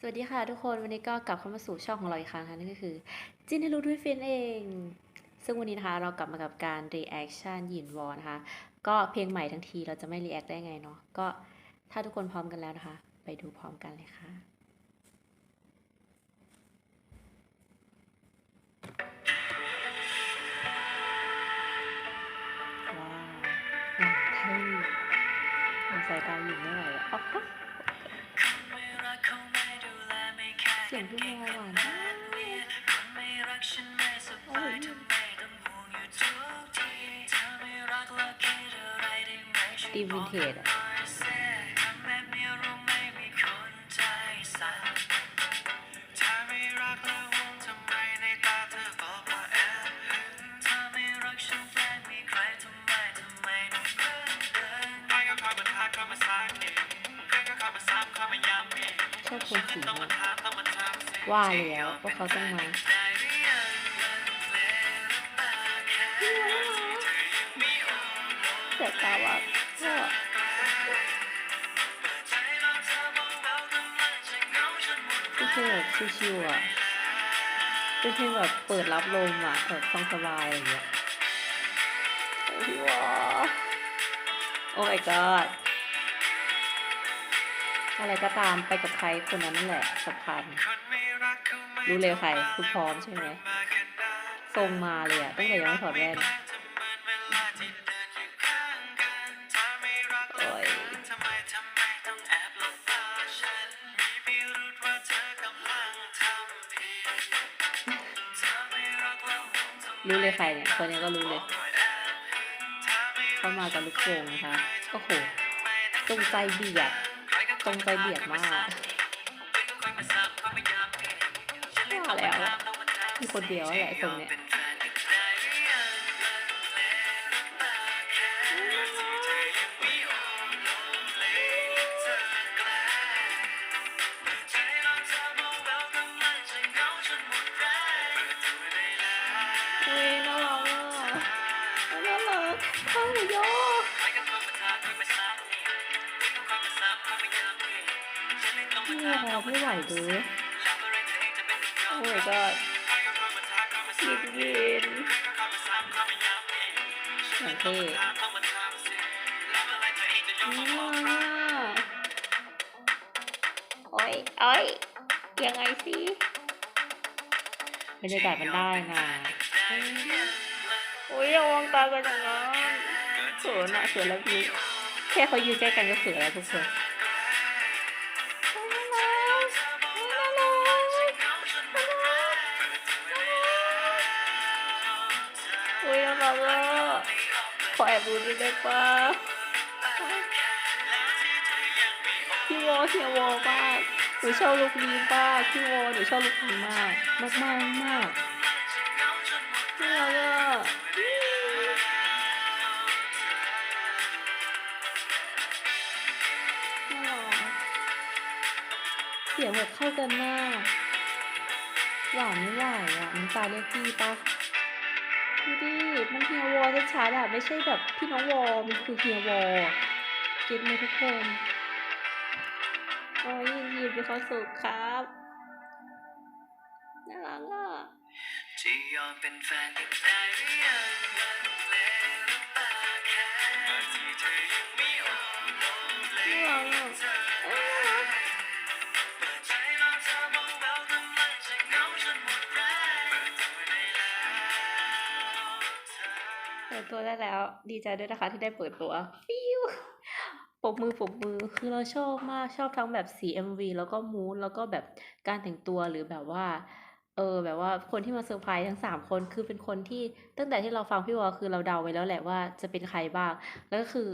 สวัสดีค่ะทุกคนวันนี้ก็กลับเข้ามาสู่ช่องของเราอีกครั้งค่ะนั่นก็คือ จินให้รู้ด้วยฟินเอง ซึ่งวันนี้นะคะเรากลับมากับการ reaction หยินวอนะคะ ก็เพลงใหม่ทั้งทีเราจะไม่ react ได้ไงเนาะก็ถ้าทุกคนพร้อมกันแล้วนะคะ ไปดูพร้อมกันเลยค่ะ สียงพี่โมหวานมากโอ้ยตีมวินเทจอะ ชอบโทนสีมากว่าแล้วว่าเขาต้องมาเสียตาว่าพ่อเป็นเพลงแบบชิวๆอะเป็นเพลงแบบเปิดรับลมอะแบบฟังสบายอะไรอย่างเงี้ยโอ้พี่วอโอ้ my god อะไรก็ตามไปกับใครคนนั้นนั่นแหละสำคัญ รู้เลยใครคุณพร้อมใช่ไหมทรงมาเลยอะตั้งแต่ยังไม่ถอดแว่นรู้เลยใครเนี่ย คนนี้ก็รู้เลย เข้ามากับลูกโป่งนะคะโอ้โหจงใจเบียด รงใจเบียดมากว่าแล้วมีคนเดียวแหละตรงเนี้ย พี่วอไม่ไหวเลยโอ้ my god ยินยินอย่างเท่น่าโอ้ยโอ้ยยังไงสิบรรยากาศมันได้นะโอ้ยอย่ามองตากันอย่างนั้นเขินอะเขินแล้วพี่แค่เขายืนใกล้กันก็เขินแล้วทุกคน อ้ยน่ารักอะขอแอบดูด้วยได้ปะพี่วอเฮียวอมากหนูชอบลุคนี้มากพี่วอหนูชอบลุคนี้มากมากมากมากน่ารักอะน่ารักเสียงแบบเข้ากันมากหวานไม่ไหวอะน้ำตาเรียกพี่ปะ ดูดิ มันเฮียวอชัดๆอะไม่ใช่แบบพี่น้องวอมันคือเฮียวอเก็ตไหมทุกคน โอ้ยยินดีมีความสุขครับน่ารักอะจะยอมเป็นแฟนกันได้หรือยังลังเลหรือเปล่าแค่ที่เธอยังไม่โอ้โลเลน่ ปิดตัวได้แล้ว ดีใจด้วยนะคะที่ได้เปิดตัวฟิวปบมือปรบมือคือเราชอบมากชอบทั้งแบบสี MV แล้วก็มูดแล้วก็แบบการแต่งตัวหรือแบบว่า เออแบบว่าคนที่มาเซอร์ไพรส์ทั้งสามคนคือเป็นคนที่ตั้งแต่ที่เราฟังพี่วอคือเราเดาไว้แล้วแหละว่าจะเป็นใครบ้าง แล้วก็คือ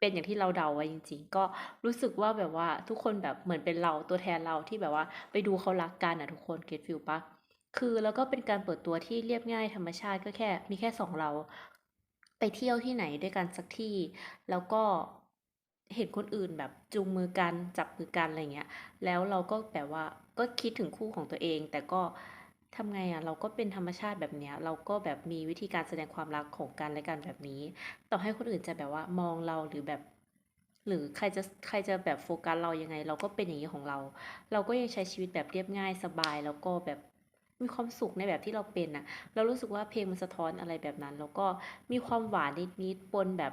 เป็นอย่างที่เราเดาไว้จริง ๆ ก็รู้สึกว่าแบบว่าทุกคนแบบเหมือนเป็นเราตัวแทนเราที่แบบว่าไปดูเขารักกันอะทุกคนเก็ตฟิลปะคือแล้วก็เป็นการเปิดตัวที่เรียบง่ายธรรมชาติก็แค่มีแค่สองเรา ไปเที่ยวที่ไหนด้วยกันสักที่ แล้วก็เห็นคนอื่นแบบจูงมือกันจับมือกันอะไรเงี้ย แล้วเราก็แบบว่าก็คิดถึงคู่ของตัวเอง แต่ก็ทำไงอะเราก็เป็นธรรมชาติแบบเนี้ย เราก็แบบมีวิธีการแสดงความรักของกันและกันแบบนี้ ต่อให้คนอื่นจะแบบว่ามองเราหรือแบบ หรือใครจะใครจะแบบโฟกัสเรายังไง เราก็เป็นอย่างนี้ของเรา เราก็ยังใช้ชีวิตแบบเรียบง่ายสบายแล้วก็แบบ มีความสุขในแบบที่เราเป็นน่ะเรารู้สึกว่าเพลงมันสะท้อนอะไรแบบนั้น แล้วก็มีความหวานนิดๆปนแบบ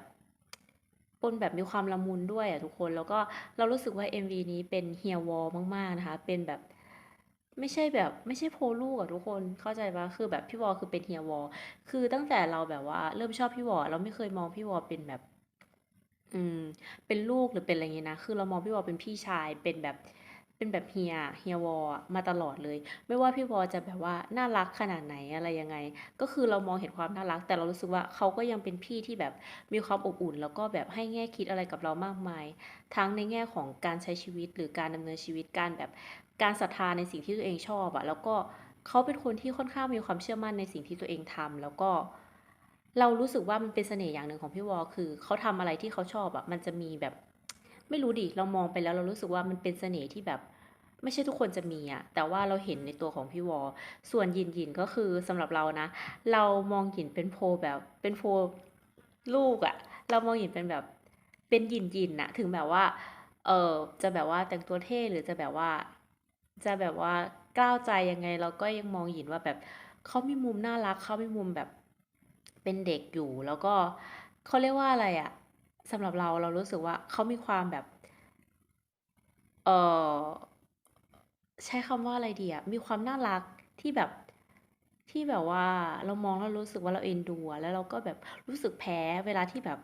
ปนแบบมีความละมุนด้วยอะทุกคน แล้วก็เรารู้สึกว่า MV นี้เป็นเฮียวอลมากๆนะคะ เป็นแบบไม่ใช่แบบไม่ใช่โพลูกอะทุกคนเข้าใจปะคือแบบพี่วอคือเป็นเฮียวอคือตั้งแต่เราแบบว่าเริ่มชอบพี่วอเราไม่เคยมองพี่วอเป็นแบบ อืม เป็นลูกหรือเป็นอะไรเงี้ยนะ คือเรามองพี่วอเป็นพี่ชายเป็นแบบ เป็นแบบเฮียเฮียวอมาตลอดเลย ไม่ว่าพี่วอจะแบบว่าน่ารักขนาดไหนอะไรยังไง ก็คือเรามองเห็นความน่ารัก แต่เรารู้สึกว่าเขาก็ยังเป็นพี่ที่แบบมีความอบอุ่น แล้วก็แบบให้แง่คิดอะไรกับเรามากมาย ทั้งในแง่ของการใช้ชีวิตหรือการดำเนินชีวิตการแบบการศรัทธาในสิ่งที่ตัวเองชอบอะแล้วก็เขาเป็นคนที่ค่อนข้างมีความเชื่อมั่นในสิ่งที่ตัวเองทำแล้วก็ เรารู้สึกว่ามันเป็นเสน่ห์อย่างหนึ่งของพี่วอคือเขาทำอะไรที่เขาชอบอะมันจะมีแบบ ไม่รู้ดิเรามองไปแล้วเรารู้สึกว่ามันเป็นเสน่ห์ที่แบบ ไม่ใช่ทุกคนจะมีอะแต่ว่าเราเห็นในตัวของพี่วอ ส่วนหยินหยินก็คือสำหรับเรานะ เรามองหยินเป็นโพแบบเป็นโพลูกอะเรามองหยินเป็นแบบเป็นหยินหยินนะถึงแบบว่าเออจะแบบว่าแต่งตัวเท่หรือจะแบบว่า จะแบบว่ากล้าวใจยังไง เราก็ยังมองหยินว่าแบบเขามีมุมน่ารักเขามีมุมแบบเป็นเด็กอยู่ แล้วก็เขาเรียกว่าอะไรอะสำหรับเราเรารู้สึกว่าเขามีความแบบ เออ ใช้คำว่าอะไรดีอะมีความน่ารักที่แบบที่แบบว่าเรามองแล้วรู้สึกว่าเราเอ็นดูอะแล้วเราก็แบบรู้สึกแพ้เวลาที่แบบ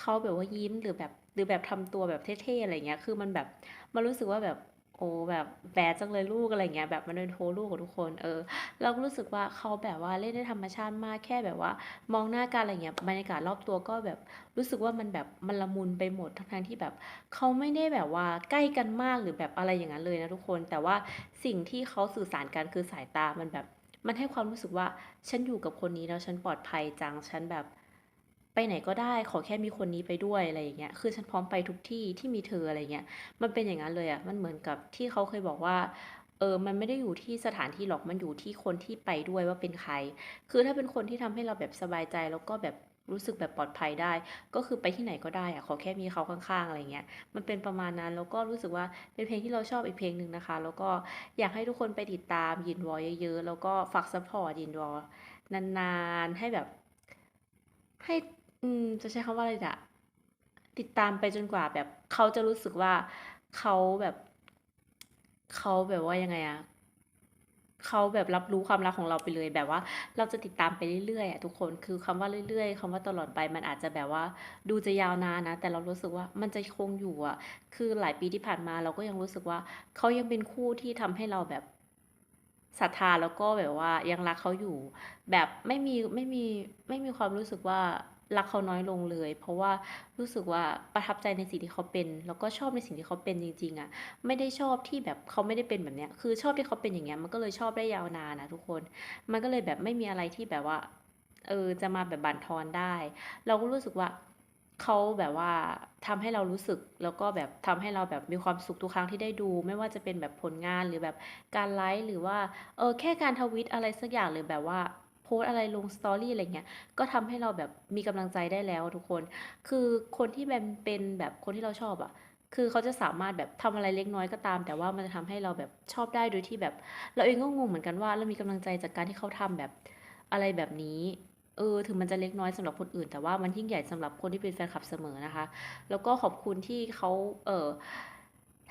เขาแบบว่ายิ้มหรือแบบหรือแบบทำตัวแบบเท่ๆอะไรเงี้ย คือมันแบบมันรู้สึกว่าแบบ โอ้แบบแบดจังเลยลูกอะไรเงี้ยแบบมันเป็นโทนลูกอะทุกคนเออ เราก็รู้สึกว่าเขาแบบว่าเล่นได้ธรรมชาติมากแค่แบบว่า มองหน้ากันอะไรเงี้ยบรรยากาศรอบตัวก็แบบรู้สึกว่ามันแบบมันละมุนไปหมดทั้งๆที่แบบเขาไม่ได้แบบว่าใกล้กันมากหรือแบบอะไรอย่างงั้นเลยนะทุกคน แต่ว่าสิ่งที่เขาสื่อสารกันคือสายตามันแบบ มันให้ความรู้สึกว่าฉันอยู่กับคนนี้แล้วฉันปลอดภัยจังฉันแบบ ไปไหนก็ได้ขอแค่มีคนนี้ไปด้วยอะไรอย่างเงี้ยคือฉันพร้อมไปทุกที่ที่มีเธออะไรเงี้ยมันเป็นอย่างงั้นเลยอะมันเหมือนกับที่เขาเคยบอกว่าเออ มันไม่ได้อยู่ที่สถานที่หรอก มันอยู่ที่คนที่ไปด้วยว่าเป็นใคร คือถ้าเป็นคนที่ทำให้เราแบบสบายใจแล้วก็แบบรู้สึกแบบปลอดภัยได้ ก็คือไปที่ไหนก็ได้อะขอแค่มีเขาข้างๆอะไรเงี้ย มันเป็นประมาณนั้น แล้วก็รู้สึกว่าเป็นเพลงที่เราชอบอีกเพลงหนึ่งนะคะ แล้วก็อยากให้ทุกคนไปติดตามยินวอเยอะๆ แล้วก็ฝากซัปพอร์ตยินวอนานๆ ให้แบบให้ อืม จะใช้คำว่าอะไรอะติดตามไปจนกว่าแบบเขาจะรู้สึกว่าเขาแบบ เขาแบบว่ายังไงอะเขาแบบรับรู้ความรักของเราไปเลยแบบว่า เราจะติดตามไปเรื่อยๆอะทุกคนคือคำว่าเรื่อยๆคำว่าตลอดไปมันอาจจะแบบว่า ดูจะยาวนานนะ แต่เรารู้สึกว่ามันจะคงอยู่อะคือหลายปีที่ผ่านมาเราก็ยังรู้สึกว่าเขายังเป็นคู่ที่ทำให้เราแบบศรัทธาแล้วก็แบบว่ายังรักเขาอยู่ แบบไม่มีไม่มีไม่มีความรู้สึกว่า รักเขาน้อยลงเลย เพราะว่ารู้สึกว่าประทับใจในสิ่งที่เขาเป็น แล้วก็ชอบในสิ่งที่เขาเป็นจริงๆอะไม่ได้ชอบที่แบบเขาไม่ได้เป็นแบบเนี้ยคือชอบที่เขาเป็นอย่างเงี้ยมันก็เลยชอบได้ยาวนานอะทุกคน มันก็เลยแบบไม่มีอะไรที่แบบว่าเออจะมาแบบบั่นทอนได้ เราก็รู้สึกว่าเขาแบบว่าทำให้เรารู้สึกแล้วก็แบบทำให้เราแบบมีความสุขทุกครั้งที่ได้ดู ไม่ว่าจะเป็นแบบผลงานหรือแบบการไลฟ์หรือว่าเออแค่การทวิตอะไรสักอย่างหรือแบบว่า พสอะไรลง Story อะไรเงี้ย ก็ทำให้เราแบบมีกำลังใจได้แล้วทุกคน คือคนที่แบบเป็นแบบคนที่เราชอบอะคือเขาจะสามารถแบบทำอะไรเล็กน้อยก็ตาม แต่ว่ามันจะทำให้เราแบบชอบได้โดยที่แบบ เราเองก็งงเหมือนกันว่าเรามีกำลังใจจากการที่เขาทำแบบอะไรแบบนี้เออถึงมันจะเล็กน้อยสำหรับคนอื่น แต่ว่ามันยิ่งใหญ่สำหรับคนที่เป็นแฟนคลับเสมอนะคะ แล้วก็ขอบคุณที่เขาเอ่อ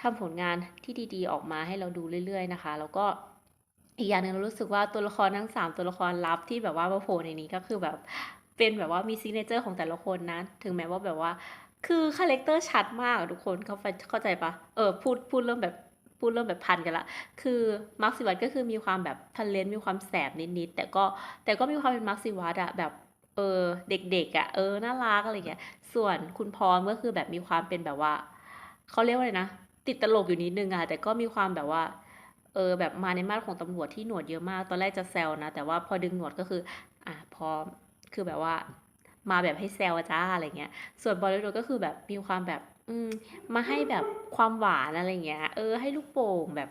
ทำผลงานที่ดีๆ ออกมาให้เราดูเรื่อย ๆ นะคะ แล้วก็ อีกอย่างหนึ่งเรารู้สึกว่าตัวละครทั้ง 3 ตัวละครลับที่แบบว่ามาโผล่ในนี้ก็คือแบบเป็นแบบว่ามี signature ของแต่ละคนนะ ถึงแม้ว่าแบบว่า คือคาแรกเตอร์ชัดมากทุกคนเข้าไปเข้าใจปล่า?เออพูดพูดเริ่มแบบพูดเริ่มแบบพันกันล้วคือมาร์คศิวัตก็คือมีความแบบ talent มีความแสบนิดๆ แต่ก็แต่ก็มีความเป็นมาร์คศิวัตอะแบบเออเด็กๆอะเออน่ารักอะไรอย่างเงี้ย ส่วนคุณพรก็คือแบบมีความเป็นแบบว่าเขาเรียกว่าอะไรนะ ติดตลกอยู่นิดนึงอะแต่ก็มีความแบบว่า ออแบบมาในมาตรของตำรวจที่หนวดเยอะมาก ตอนแรกจะแซวนะ แต่ว่าพอดึงหนวดก็คือ อะพร้อมคือแบบว่ามาแบบให้แซวจ้ะอะไรเงี้ย ส่วนบอลโดก็คือแบบมีความแบบ อืมมาให้แบบความหวานอะไรเงี้ย เออ ให้ลูกโป่งแบบ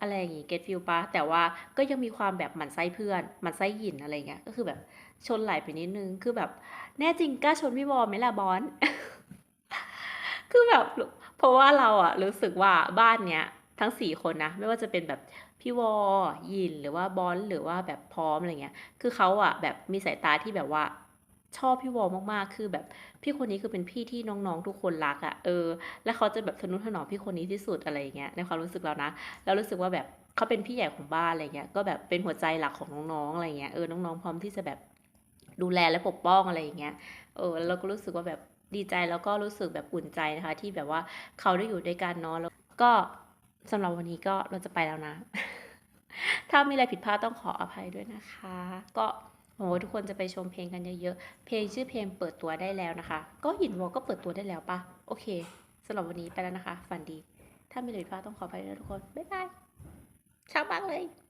อะไรอย่างงี้เก็ตฟีลปล่า?แต่ว่าก็ยังมีความแบบหมันไส้เพื่อนหมันไส้หยินอะไรเงี้ย ก็คือแบบชนไหลไปนิดนึง คือแบบ แน่จริงกล้าชนพี่วอลไหมล่ะบอส?คือแบบ เพราะว่าเราอะรู้สึกว่าบ้านเนี้ย ทั้ง 4 คนนะ ไม่ว่าจะเป็นแบบพี่วอยินหรือว่าบอลหรือว่าแบบพร้อมอะไรเงี้ย คือเขาอะแบบมีสายตาที่แบบว่าชอบพี่วอมากๆ คือแบบพี่คนนี้คือเป็นพี่ที่น้องๆ ทุกคนรักอะเออ แล้วเขาจะแบบทนุถนอมพี่คนนี้ที่สุดอะไรอย่างเงี้ย ในความรู้สึกเรานะเรารู้สึกว่าแบบเขาเป็นพี่ใหญ่ของบ้านอะไรเงี้ย ก็แบบเป็นหัวใจหลักของน้องๆ อะไรเงี้ย เออ น้องๆ พร้อมที่จะแบบดูแลและปกป้องอะไรอย่างเงี้ย เออ แล้วเราก็รู้สึกว่าแบบดีใจแล้วก็รู้สึกแบบอุ่นใจนะคะ ที่แบบว่าเขาได้อยู่ด้วยกันเนาะ แล้วก็ สำหรับวันนี้ก็เราจะไปแล้วนะ ถ้ามีอะไรผิดพลาดต้องขออภัยด้วยนะคะ ก็หวังว่าทุกคนจะไปชมเพลงกันเยอะๆ เพลงชื่อเพลงเปิดตัวได้แล้วนะคะ ก็หินวอก็เปิดตัวได้แล้วปะโอเคสำหรับวันนี้ไปแล้วนะคะ ฝันดี ถ้ามีอะไรผิดพลาดต้องขออภัยด้วยทุกคน บ๊ายบายชาวบ้ากเลย